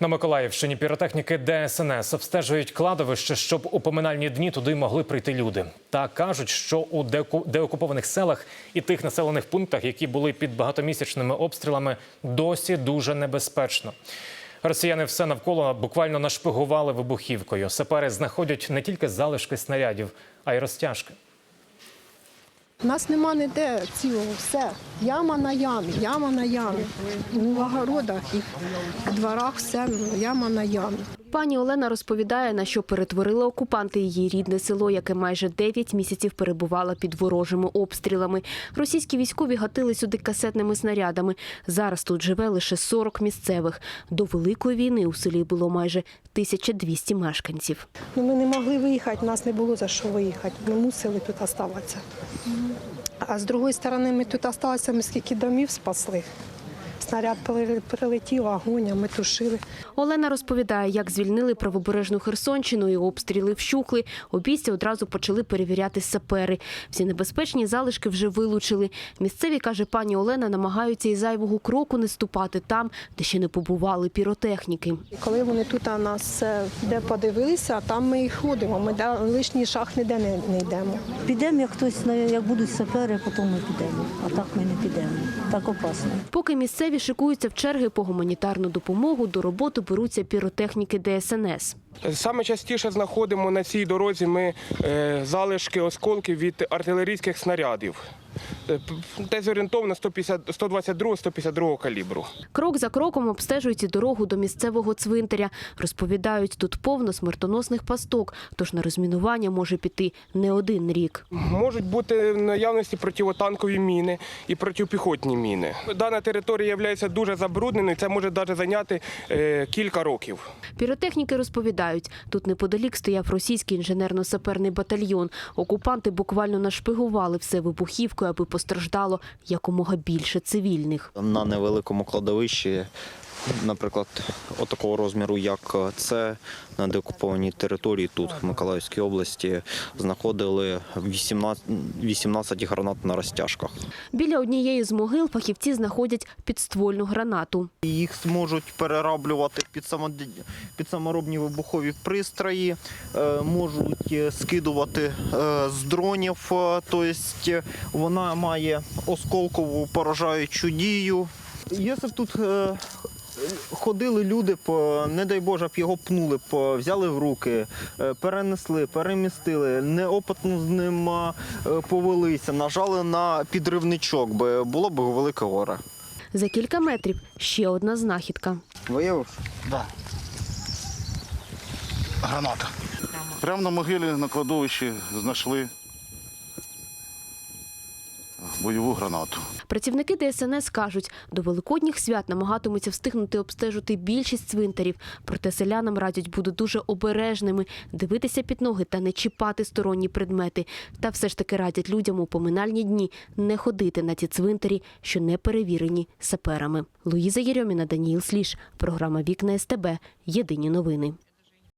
На Миколаївщині піротехніки ДСНС обстежують кладовище, щоб у поминальні дні туди могли прийти люди. Та кажуть, що у деоку- деокупованих селах і тих населених пунктах, які були під багатомісячними обстрілами, досі дуже небезпечно. Росіяни все навколо буквально нашпигували вибухівкою. Сапери знаходять не тільки залишки снарядів, а й розтяжки. У нас нема ніде цілого, все. Яма на ямі, яма на ямі. У огородах і в дворах все яма на ямі. Пані Олена розповідає, на що перетворили окупанти її рідне село, яке майже 9 місяців перебувало під ворожими обстрілами. Російські військові гатили сюди касетними снарядами. Зараз тут живе лише 40 місцевих. До великої війни у селі було майже 1200 мешканців. Ну, ми не могли виїхати, нас не було за що виїхати. Ми мусили тут залишатися. А з другої сторони, ми тут залишилися, ми скільки домів спасли. Снаряд прилетів, огонь, а ми тушили. Олена розповідає, як звільнили правобережну Херсонщину і обстріли вщухли. Обійстя одразу почали перевіряти сапери. Всі небезпечні залишки вже вилучили. Місцеві, каже пані Олена, намагаються і зайвого кроку не ступати там, де ще не побували піротехніки. Коли вони тут на нас е, де подивилися, там ми і ходимо. Ми да- лишній шаг ніде не, не йдемо. Підемо, як хтось як будуть сапери, потім ми підемо. А так ми не підемо. Так опасно. Поки місцеві шикуються в черги по гуманітарну допомогу, до роботи беруться піротехніки ДСНС. Саме частіше знаходимо на цій дорозі ми е, залишки осколків від артилерійських снарядів. Десь орієнтовно 150 122-152 калібру. Крок за кроком обстежують і дорогу до місцевого цвинтаря. Розповідають, тут повно смертоносних пасток, тож на розмінування може піти не один рік. Можуть бути в наявності противотанкові міни і протипіхотні міни. Дана територія є дуже забрудненою, це може навіть зайняти е, кілька років. Піротехніки розповідають, тут неподалік стояв російський інженерно-саперний батальйон. Окупанти буквально нашпигували все вибухівкою, аби постраждало якомога більше цивільних. на невеликому кладовищі, наприклад, отакого розміру, як це на деокупованій території тут, в Миколаївській області, знаходили 18, 18 гранат на розтяжках. Біля однієї з могил фахівці знаходять підствольну гранату. Їх зможуть перероблювати під, самод... під саморобні вибухові пристрої, е, можуть е, скидувати е, з дронів. е, Тобто вона має осколкову поражаючу дію. Якщо тут е, ходили люди, по, не дай Боже, б його пнули, по, взяли в руки, е, перенесли, перемістили, неопитно з ним е, повелися, нажали на підривничок, би було б велике горе. За кілька метрів ще одна знахідка. Виявив? Да. Граната. Прямо на могилі на кладовищі знайшли бойову гранату. Працівники ДСНС кажуть, до великодніх свят намагатимуться встигнути обстежити більшість цвинтарів. Проте селянам радять бути дуже обережними, дивитися під ноги та не чіпати сторонні предмети. Та все ж таки радять людям у поминальні дні не ходити на ті цвинтарі, що не перевірені саперами. Луїза Єрьоміна, Даніїл Сліж. Програма Вікна СТБ. Єдині новини.